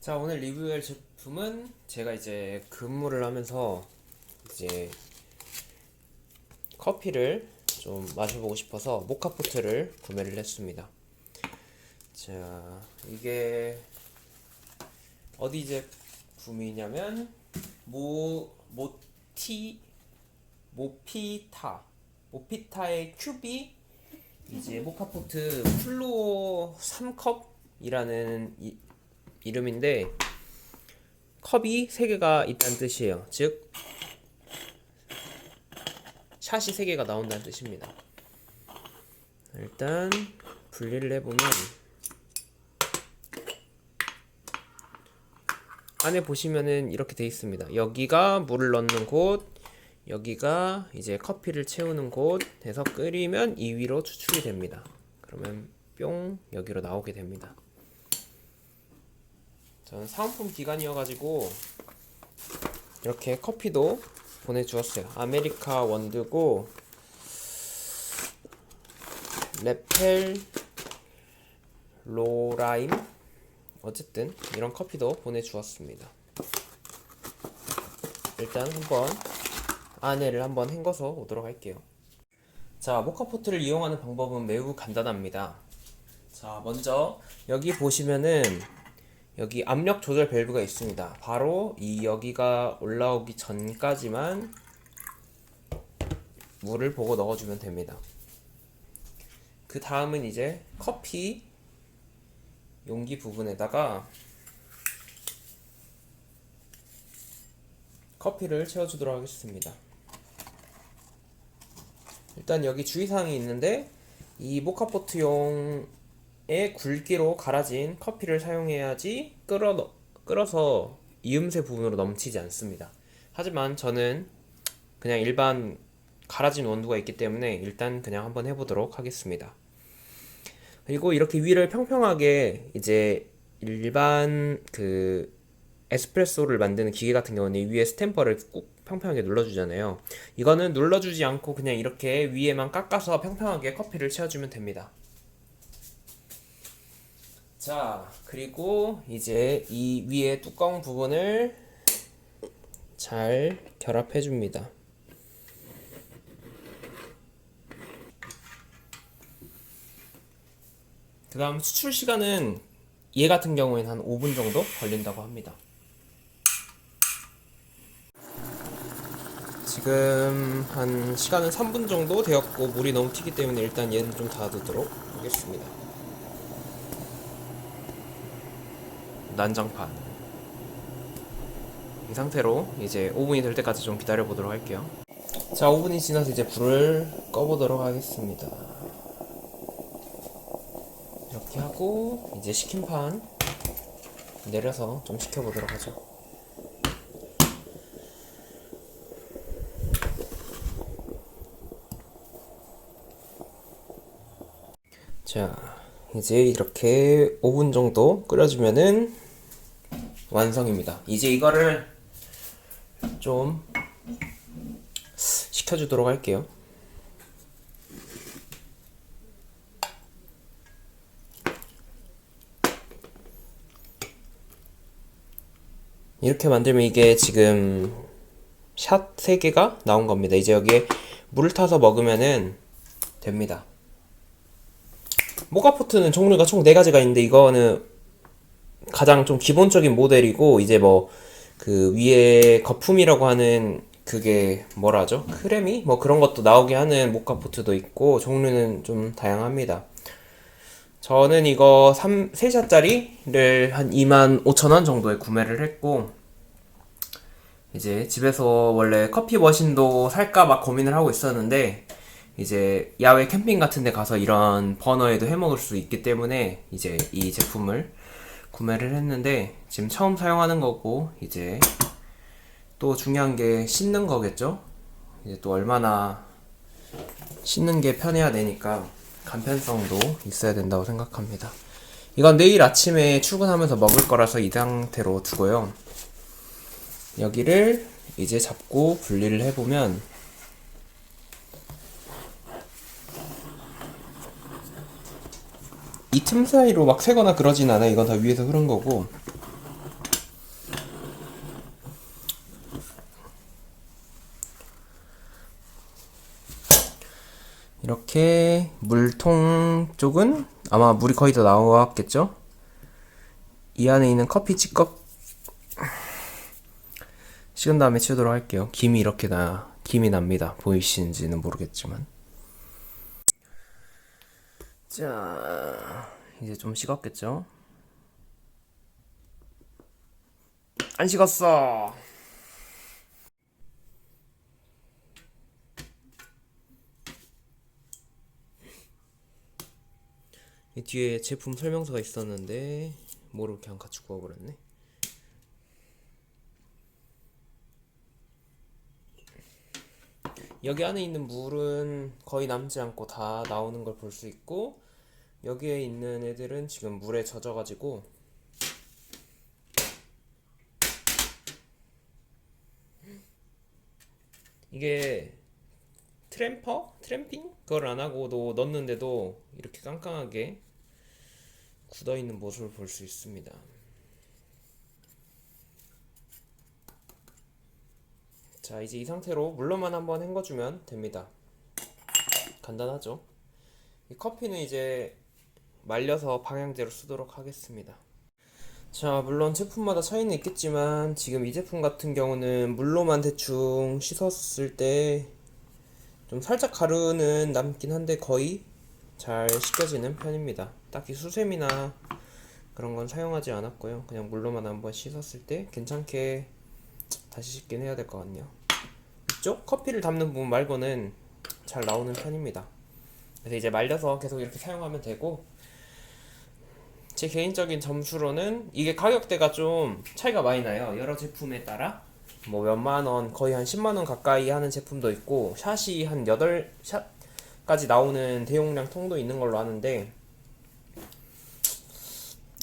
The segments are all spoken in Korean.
자, 오늘 리뷰할 제품은 제가 이제 근무를 하면서 이제 커피를 좀 마셔보고 싶어서 모카포트를 구매를 했습니다. 자, 이게 어디 제품이냐면 모 모티 모피타 모피타의 큐비 이제 모카포트 플로어 3컵이라는 이, 이름인데 컵이 3개가 있다는 뜻이에요. 즉 샷이 3개가 나온다는 뜻입니다. 일단 분리를 해보면 안에 보시면은 이렇게 돼 있습니다. 여기가 물을 넣는 곳, 여기가 이제 커피를 채우는 곳 해서 끓이면 2위로 추출이 됩니다. 그러면 뿅 여기로 나오게 됩니다. 저는 사은품 기간이어가지고 이렇게 커피도 보내주었어요. 아메리카 원두고 레펠 로라임 어쨌든 이런 커피도 보내주었습니다. 일단 한번 안에를 한번 헹궈서 오도록 할게요. 자, 모카포트를 이용하는 방법은 매우 간단합니다. 자, 먼저 여기 보시면은 여기 압력 조절 밸브가 있습니다. 바로 이 여기가 올라오기 전까지만 물을 보고 넣어주면 됩니다. 그 다음은 이제 커피 용기 부분에다가 커피를 채워주도록 하겠습니다. 일단 여기 주의사항이 있는데 이 모카포트용 의 굵기로 갈아진 커피를 사용해야지 끓어 넣- 끓어서 이음새 부분으로 넘치지 않습니다. 하지만 저는 그냥 일반 갈아진 원두가 있기 때문에 일단 그냥 한번 해보도록 하겠습니다. 그리고 이렇게 위를 평평하게 이제 일반 그 에스프레소를 만드는 기계 같은 경우는 위에 스탬퍼를 꾹 평평하게 눌러주잖아요. 이거는 눌러주지 않고 그냥 이렇게 위에만 깎아서 평평하게 커피를 채워주면 됩니다. 자, 그리고 이제 이 위에 뚜껑 부분을 잘 결합해 줍니다. 그 다음 수출 시간은 얘 같은 경우에는 한 5분 정도 걸린다고 합니다. 지금 한 시간은 3분 정도 되었고 물이 너무 튀기 때문에 일단 얘는 좀 닫아두도록 하겠습니다. 난장판 이 상태로 이제 5분이 될 때까지 좀 기다려 보도록 할게요. 자, 5분이 지나서 이제 불을 꺼보도록 하겠습니다. 이렇게 하고 이제 식힌 판 내려서 좀 식혀보도록 하죠. 자, 이제 이렇게 5분 정도 끓여주면은 완성입니다. 이제 이거를 좀 식혀주도록 할게요. 이렇게 만들면 이게 지금 샷 3개가 나온 겁니다. 이제 여기에 물 타서 먹으면은 됩니다. 모카포트는 종류가 총 4가지가 있는데 이거는 가장 좀 기본적인 모델이고 이제 뭐 그 위에 거품이라고 하는 그게 뭐라 하죠? 크레미? 뭐 그런 것도 나오게 하는 모카포트도 있고 종류는 좀 다양합니다. 저는 이거 3, 3샷짜리를 한 2만 5천 원 정도에 구매를 했고 이제 집에서 원래 커피 머신도 살까 막 고민을 하고 있었는데 이제 야외 캠핑 같은 데 가서 이런 버너에도 해 먹을 수 있기 때문에 이제 이 제품을 구매를 했는데 지금 처음 사용하는 거고 이제 또 중요한 게 씻는 거겠죠? 이제 또 얼마나 씻는 게 편해야 되니까 간편성도 있어야 된다고 생각합니다. 이건 내일 아침에 출근하면서 먹을 거라서 이 상태로 두고요. 여기를 이제 잡고 분리를 해보면 틈 사이로 막 새거나 그러진 않아. 이건 다 위에서 흐른 거고. 이렇게 물통 쪽은 아마 물이 거의 다 나왔겠죠? 이 안에 있는 커피 찌꺼 식은 다음에 치우도록 할게요. 김이 이렇게 나 김이 납니다. 보이시는지는 모르겠지만. 자. 이제 좀 식었겠죠? 안 식었어. 이 뒤에 제품 설명서가 있었는데 모르고 그냥 같이 구워버렸네. 여기 안에 있는 물은 거의 남지 않고 다 나오는 걸 볼 수 있고 여기에 있는 애들은 지금 물에 젖어가지고 이게 트램퍼? 트램핑? 그걸 안 하고도 넣는데도 이렇게 깡깡하게 굳어 있는 모습을 볼 수 있습니다. 자, 이제 이 상태로 물로만 한번 헹궈주면 됩니다. 간단하죠? 이 커피는 이제 말려서 방향제로 쓰도록 하겠습니다. 자, 물론 제품마다 차이는 있겠지만 지금 이 제품 같은 경우는 물로만 대충 씻었을 때 좀 살짝 가루는 남긴 한데 거의 잘 씻겨지는 편입니다. 딱히 수세미나 그런 건 사용하지 않았고요. 그냥 물로만 한번 씻었을 때 괜찮게 다시 씻긴 해야 될 것 같네요. 이쪽 커피를 담는 부분 말고는 잘 나오는 편입니다. 그래서 이제 말려서 계속 이렇게 사용하면 되고 제 개인적인 점수로는 이게 가격대가 좀 차이가 많이 나요. 여러 제품에 따라 뭐 몇만 원, 거의 한 10만 원 가까이 하는 제품도 있고 샷이 한 8샷까지 나오는 대용량 통도 있는 걸로 아는데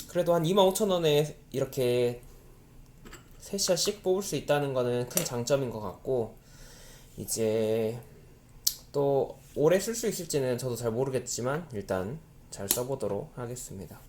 그래도 한 25,000원에 이렇게 3샷씩 뽑을 수 있다는 거는 큰 장점인 것 같고 이제 또 오래 쓸 수 있을지는 저도 잘 모르겠지만 일단 잘 써보도록 하겠습니다.